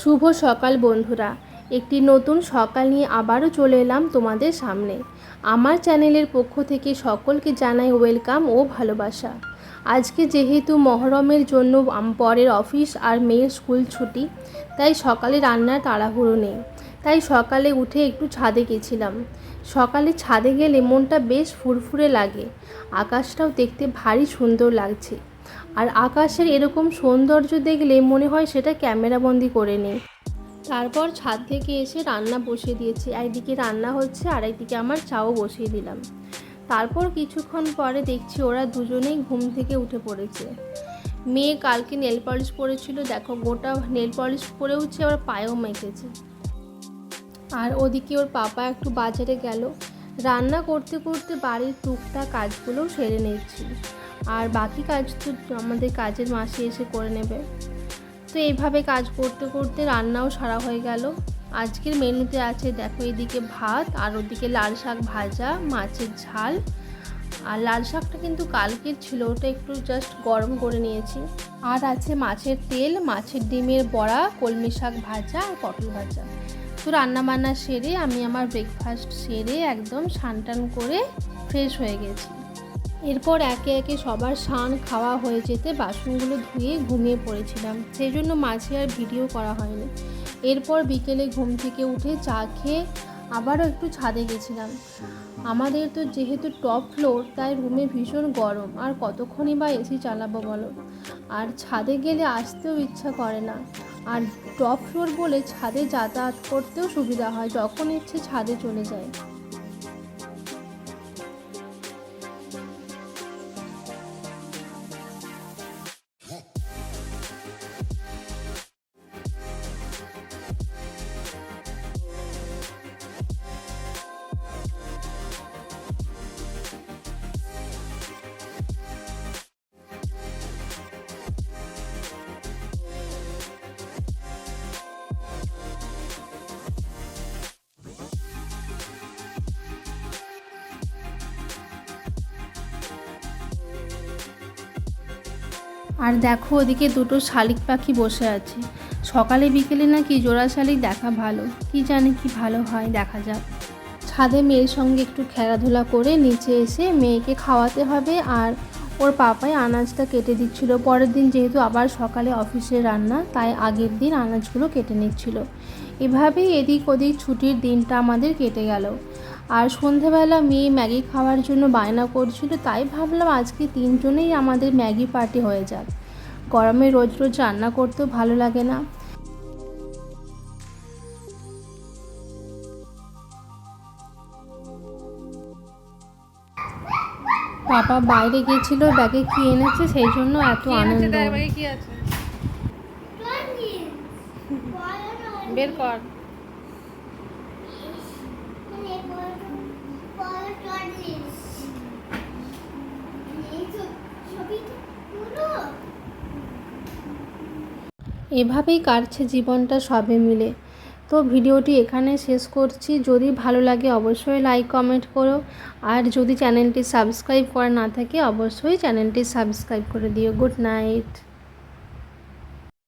শুভ সকাল বন্ধুরা। একটি নতুন সকাল নিয়ে আবারও চলে এলাম তোমাদের সামনে। আমার চ্যানেলের পক্ষ থেকে সকলকে জানাই ওয়েলকাম ও ভালোবাসা। আজকে যেহেতু মহরমের জন্য পরের অফিস আর মেয়ের স্কুল ছুটি, তাই সকালে রান্নার তাড়াহুড়ো নেই। তাই সকালে উঠে একটু ছাদে গেছিলাম। সকালে ছাদে গেলে মনটা বেশ ফুরফুরে লাগে। আকাশটাও দেখতে ভারী সুন্দর লাগছে। আর আকাশের এরকম সৌন্দর্য দেখলে মনে হয় সেটা ক্যামেরাবন্দি করে নেই। তারপর ছাদ থেকে এসে রান্না বসিয়ে দিয়েছি। একদিকে রান্না হচ্ছে আর একদিকে আমার চাও বসিয়ে দিলাম। তারপর কিছুক্ষণ পরে দেখছি ওরা দুজনেই ঘুম থেকে উঠে পড়েছে। মেয়ে কালকে নেল পলিশ পরেছিল, দেখো গোটা নেল পলিশ পরেওছে, আবার পায়েও মেখেছে। আর ওদিকে ওর পাপা একটু বাজারে গেল। রান্না করতে করতে বাড়ির টুকটাক কাজগুলোও সেরে নিচ্ছি আর বাকি কাজ তো আমাদের কাজের মাসে এসে করে নেবে। তো এইভাবে কাজ করতে করতে রান্নাও সারা হয়ে গেল। আজকের মেনুতে আছে দেখো এদিকে ভাত, আর ওদিকে লাল শাক ভাজা, মাছের ঝাল। আর লাল শাকটা কিন্তু কালকের ছিল, ওটা একটু জাস্ট গরম করে নিয়েছি। আর আছে মাছের তেল, মাছের ডিমের বড়া, কলমি শাক ভাজা, আর পটল ভাজা। তো রান্না বান্না সেরে আমি আমার ব্রেকফাস্ট সেরে একদম স্নান টান করে ফ্রেশ হয়ে গেছি। এরপর একে একে সবার স্নান খাওয়া হয়ে যেতে বাসনগুলো ধুয়ে ঘুমিয়ে পড়েছিলাম। সেই জন্য মাঝে আর ভিডিও করা হয়নি। এরপর বিকেলে ঘুম থেকে উঠে চা খেয়ে আবারও একটু ছাদে গেছিলাম। আমাদের তো যেহেতু টপ ফ্লোর তাই রুমে ভীষণ গরম। আর কতক্ষণই বা এসি চালাবো বলো? আর ছাদে গেলে আসতেও ইচ্ছা করে না। আর টপ ফ্লোর বলে ছাদে যাতায়াত করতেও সুবিধা হয়, যখন ইচ্ছে ছাদে চলে যায়। আর দেখো ওদিকে দুটো শালিক পাখি বসে আছে। সকালে বিকেলে নাকি জোড়া শালিক দেখা ভালো। কি জানি কি ভালো হয়, দেখা যাক। ছাদে মেয়ের সঙ্গে একটু খেলাধুলা করে নিচে এসে মেয়েকে খাওয়াতে হবে আর ওর পাপাই আনাজটা কেটে দিচ্ছিল। পরের দিন যেহেতু আবার সকালে অফিসে রান্না, তাই আগের দিন আনাজগুলো কেটে নিচ্ছিল। এভাবেই এদিক ওদিক ছুটির দিনটা আমাদের কেটে গেল। আর সন্ধেবেলা মেয়ে ম্যাগি খাওয়ার জন্য বায়না করছিল তাই ভাবলাম আজকে তিনজনেই আমাদের ম্যাগি পার্টি হয়ে যাক। গরমে রোজ রোজ রান্না করতেও ভালো লাগে না। পাপা বাইরে গেছিল ব্যাগে কি এনেছে সেই জন্য এত আনন্দ। বের কর। এভাবেই কাটছে জীবনটা সবে মিলে। তো ভিডিওটি এখানে শেষ করছি। যদি ভালো লাগে অবশ্যই লাইক কমেন্ট করো। আর যদি চ্যানেলটি সাবস্ক্রাইব করা না থাকে, অবশ্যই চ্যানেলটি সাবস্ক্রাইব করে দিও। Good night